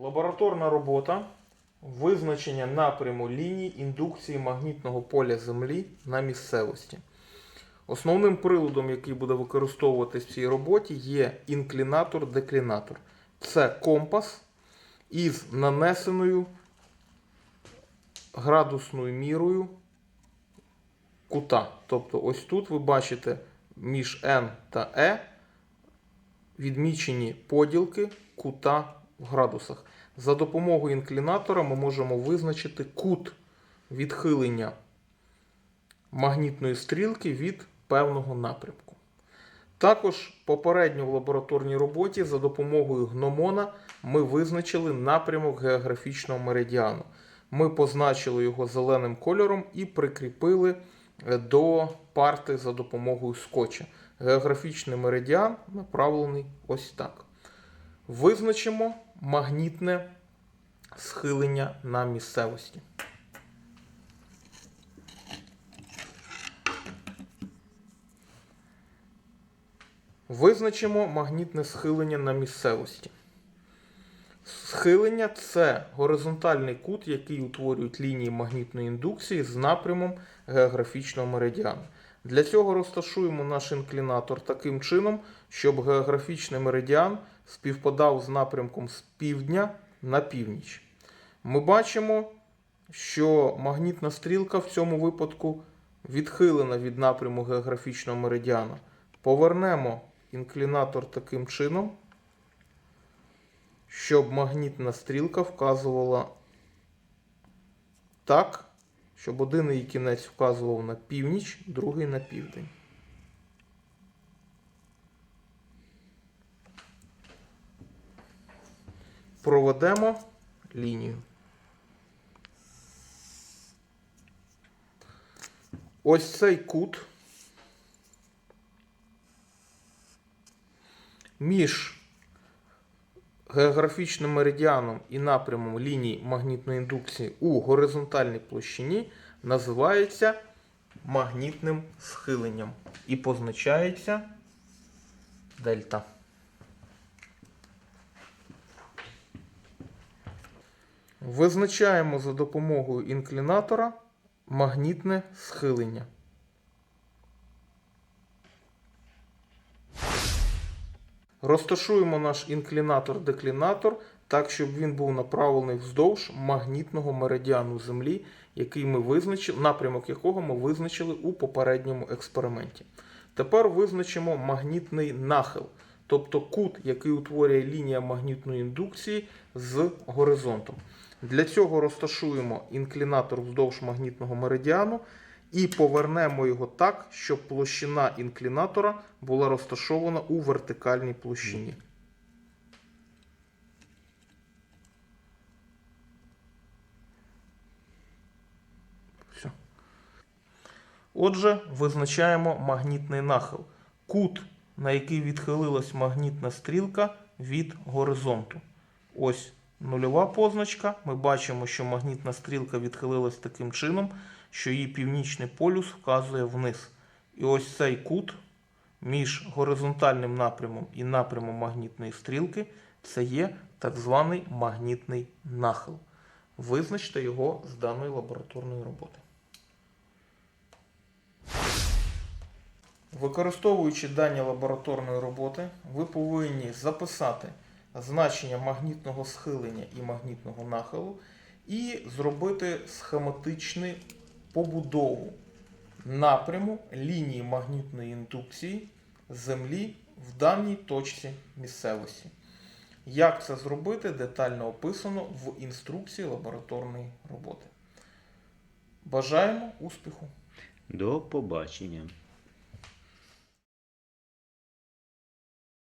Лабораторна робота визначення напряму ліній індукції магнітного поля Землі на місцевості. Основним приладом, який буде використовуватись в цій роботі, є інклінатор-деклінатор. Це компас із нанесеною градусною мірою кута. Тобто, ось тут ви бачите між N та E відмічені поділки кута в градусах. За допомогою інклінатора ми можемо визначити кут відхилення магнітної стрілки від певного напрямку. Також попередньо в лабораторній роботі за допомогою гномона ми визначили напрямок географічного меридіану. Ми позначили його зеленим кольором і прикріпили е, до парти за допомогою скотча. Географічний меридіан направлений ось так. Визначимо магнітне схилення на місцевості. Визначимо магнітне схилення на місцевості. Схилення це горизонтальний кут, який утворюють лінії магнітної індукції з напрямом географічного меридіану. Для цього розташуємо наш інклінатор таким чином, щоб географічний меридіан співпадав з напрямком з півдня на північ. Ми бачимо, що магнітна стрілка в цьому випадку відхилена від напряму географічного меридіану. Повернемо інклінатор таким чином, щоб магнітна стрілка вказувала так, щоб один її кінець вказував на північ, другий на південь. Проведемо лінію. Ось цей кут між географічним меридіаном і напрямом ліній магнітної індукції у горизонтальній площині називається магнітним схиленням і позначається дельта. Визначаємо за допомогою інклінатора магнітне схилення. Розташуємо наш інклінатор-деклінатор так, щоб він був направлений вздовж магнітного меридіану Землі, який ми визначили, напрямок якого ми визначили у попередньому експерименті. Тепер визначимо магнітний нахил, тобто кут, який утворює лінія магнітної індукції з горизонтом. Для цього розташуємо інклінатор вздовж магнітного меридіану і повернемо його так, щоб площина інклінатора була розташована у вертикальній площині. Все. Отже, визначаємо магнітний нахил. Кут, на який відхилилась магнітна стрілка від горизонту. Ось нульова позначка. Ми бачимо, що магнітна стрілка відхилилась таким чином, що її північний полюс вказує вниз. І ось цей кут між горизонтальним напрямом і напрямом магнітної стрілки це є так званий магнітний нахил. Визначте його з даної лабораторної роботи. Використовуючи дані лабораторної роботи, ви повинні записати значення магнітного схилення і магнітного нахилу і зробити схематичну побудову напряму лінії магнітної індукції Землі в даній точці місцевості. Як це зробити, детально описано в інструкції лабораторної роботи. Бажаємо успіху! До побачення.